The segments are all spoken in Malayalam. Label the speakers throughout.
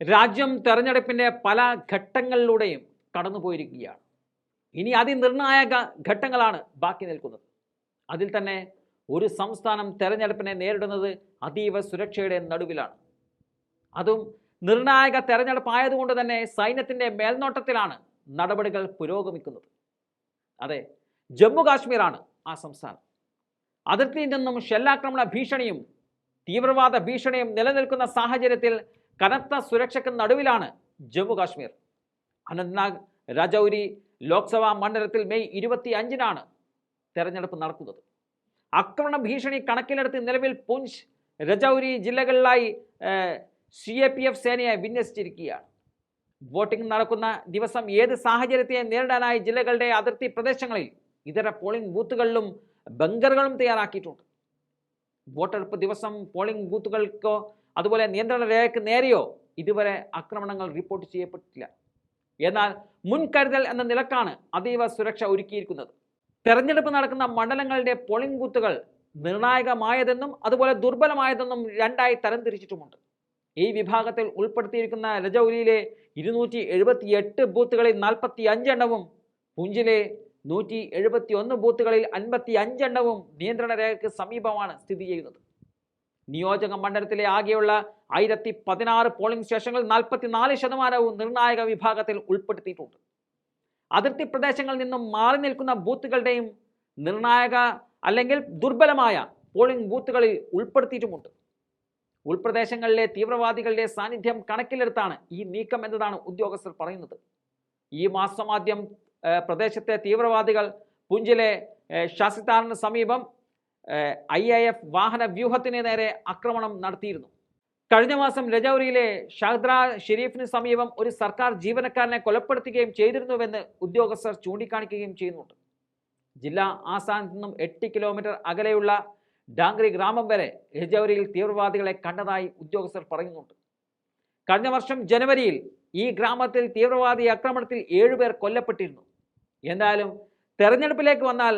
Speaker 1: രാജ്യം തെരഞ്ഞെടുപ്പിന്റെ പല ഘട്ടങ്ങളിലൂടെയും കടന്നുപോയിരിക്കുകയാണ്. ഇനി അതിനിർണായക ഘട്ടങ്ങളാണ് ബാക്കി നിൽക്കുന്നത്. അതിൽ തന്നെ ഒരു സംസ്ഥാനം തെരഞ്ഞെടുപ്പിനെ നേരിടുന്നത് അതീവ സുരക്ഷയുടെ നടുവിലാണ്. അതും നിർണായക തെരഞ്ഞെടുപ്പായതുകൊണ്ട് തന്നെ സൈന്യത്തിന്റെ മേൽനോട്ടത്തിലാണ് നടപടികൾ പുരോഗമിക്കുന്നത്. അതെ ജമ്മു കാശ്മീരാണ് ആ സംസ്ഥാനം. അതിർത്തിയിൽ നിന്നും ഷെല്ലാക്രമണ ഭീഷണിയും തീവ്രവാദ ഭീഷണിയും നിലനിൽക്കുന്ന സാഹചര്യത്തിൽ കനത്ത സുരക്ഷയ്ക്ക് നടുവിലാണ് ജമ്മു കാശ്മീർ. അനന്ത്നാഗ് രജൌരി ലോക്സഭാ മണ്ഡലത്തിൽ മെയ് ഇരുപത്തി അഞ്ചിനാണ് തെരഞ്ഞെടുപ്പ് നടക്കുന്നത്. ആക്രമണ ഭീഷണി കണക്കിലെടുത്ത് നിലവിൽ പുഞ്ച് രജൌരി ജില്ലകളിലായി സി എ പി എഫ് സേനയെ വിന്യസിച്ചിരിക്കുകയാണ്. വോട്ടിംഗ് നടക്കുന്ന ദിവസം ഏത് സാഹചര്യത്തെ നേരിടാനായി ജില്ലകളുടെ അതിർത്തി പ്രദേശങ്ങളിൽ ഇതര പോളിംഗ് ബൂത്തുകളിലും ബങ്കറുകളും തയ്യാറാക്കിയിട്ടുണ്ട്. വോട്ടെടുപ്പ് ദിവസം പോളിംഗ് ബൂത്തുകൾക്കോ അതുപോലെ നിയന്ത്രണ രേഖയ്ക്ക് നേരെയോ ഇതുവരെ ആക്രമണങ്ങൾ റിപ്പോർട്ട് ചെയ്യപ്പെട്ടിട്ടില്ല. എന്നാൽ മുൻകരുതൽ എന്ന നിലക്കാണ് അതീവ സുരക്ഷ ഒരുക്കിയിരിക്കുന്നത്. തെരഞ്ഞെടുപ്പ് നടക്കുന്ന മണ്ഡലങ്ങളുടെ പോളിംഗ് ബൂത്തുകൾ നിർണായകമായതെന്നും അതുപോലെ ദുർബലമായതെന്നും രണ്ടായി തരംതിരിച്ചിട്ടുമുണ്ട്. ഈ വിഭാഗത്തിൽ ഉൾപ്പെടുത്തിയിരിക്കുന്ന രജൌലിയിലെ ഇരുന്നൂറ്റി എഴുപത്തി എട്ട് ബൂത്തുകളിൽ നാൽപ്പത്തി അഞ്ചെണ്ണവും പുഞ്ചിലെ നൂറ്റി എഴുപത്തി ഒന്ന് ബൂത്തുകളിൽ അൻപത്തി അഞ്ചെണ്ണവും നിയന്ത്രണ രേഖയ്ക്ക് സമീപമാണ് സ്ഥിതി ചെയ്യുന്നത്. നിയോജക മണ്ഡലത്തിലെ ആകെയുള്ള ആയിരത്തി പതിനാറ് പോളിംഗ് സ്റ്റേഷനുകൾ നാൽപ്പത്തിനാല് ശതമാനവും നിർണായക വിഭാഗത്തിൽ ഉൾപ്പെടുത്തിയിട്ടുണ്ട്. അതിർത്തി പ്രദേശങ്ങളിൽ നിന്നും മാറി നിൽക്കുന്ന ബൂത്തുകളുടെയും നിർണായക അല്ലെങ്കിൽ ദുർബലമായ പോളിംഗ് ബൂത്തുകളിൽ ഉൾപ്പെടുത്തിയിട്ടുമുണ്ട്. ഉൾപ്രദേശങ്ങളിലെ തീവ്രവാദികളുടെ സാന്നിധ്യം കണക്കിലെടുത്താണ് ഈ നീക്കം എന്നതാണ് ഉദ്യോഗസ്ഥർ പറയുന്നത്. ഈ മാസം ആദ്യം പ്രദേശത്തെ തീവ്രവാദികൾ പുഞ്ചിലെ ഏഹ്, ഷാസിത്താറിന് സമീപം ഐ എ എഫ് വാഹന വ്യൂഹത്തിന് നേരെ ആക്രമണം നടത്തിയിരുന്നു. കഴിഞ്ഞ മാസം രജൌരിയിലെ ഷഹദ്ര ഷെരീഫിന് സമീപം ഒരു സർക്കാർ ജീവനക്കാരനെ കൊലപ്പെടുത്തുകയും ചെയ്തിരുന്നുവെന്ന് ഉദ്യോഗസ്ഥർ ചൂണ്ടിക്കാണിക്കുകയും ചെയ്യുന്നുണ്ട്. ജില്ലാ ആസ്ഥാനത്ത് നിന്നും എട്ട് കിലോമീറ്റർ അകലെയുള്ള ഡാംഗ്രി ഗ്രാമം വരെ രജൌരിയിൽ തീവ്രവാദികളെ കണ്ടതായി ഉദ്യോഗസ്ഥർ പറയുന്നുണ്ട്. കഴിഞ്ഞ വർഷം ജനുവരിയിൽ ഈ ഗ്രാമത്തിൽ തീവ്രവാദി ആക്രമണത്തിൽ ഏഴുപേർ കൊല്ലപ്പെട്ടിരുന്നു. എന്തായാലും തെരഞ്ഞെടുപ്പിലേക്ക് വന്നാൽ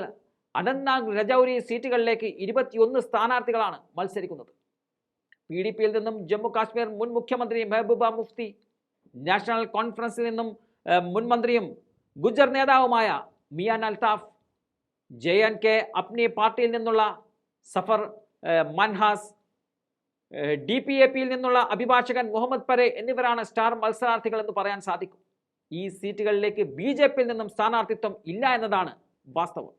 Speaker 1: അനന്ത്നാഗ് രജൌരി സീറ്റുകളിലേക്ക് ഇരുപത്തിയൊന്ന് സ്ഥാനാർത്ഥികളാണ് മത്സരിക്കുന്നത്. പി ഡി പിയിൽ നിന്നും ജമ്മു കാശ്മീർ മുൻ മുഖ്യമന്ത്രി മെഹബൂബ മുഫ്തി നാഷണൽ കോൺഫറൻസിൽ നിന്നും മുൻ മന്ത്രിയും ഗുജർ നേതാവുമായ Mian Altaf J N K Apni പാർട്ടിയിൽ നിന്നുള്ള Zafar Manhas D P A പിയിൽ നിന്നുള്ള അഭിഭാഷകൻ മുഹമ്മദ് പരെ എന്നിവരാണ് സ്റ്റാർ മത്സരാർത്ഥികൾ എന്ന് പറയാൻ സാധിക്കും. ഈ സീറ്റുകളിലേക്ക് ബി ജെ പിയിൽ നിന്നും സ്ഥാനാർത്ഥിത്വം ഇല്ല എന്നതാണ് വാസ്തവം.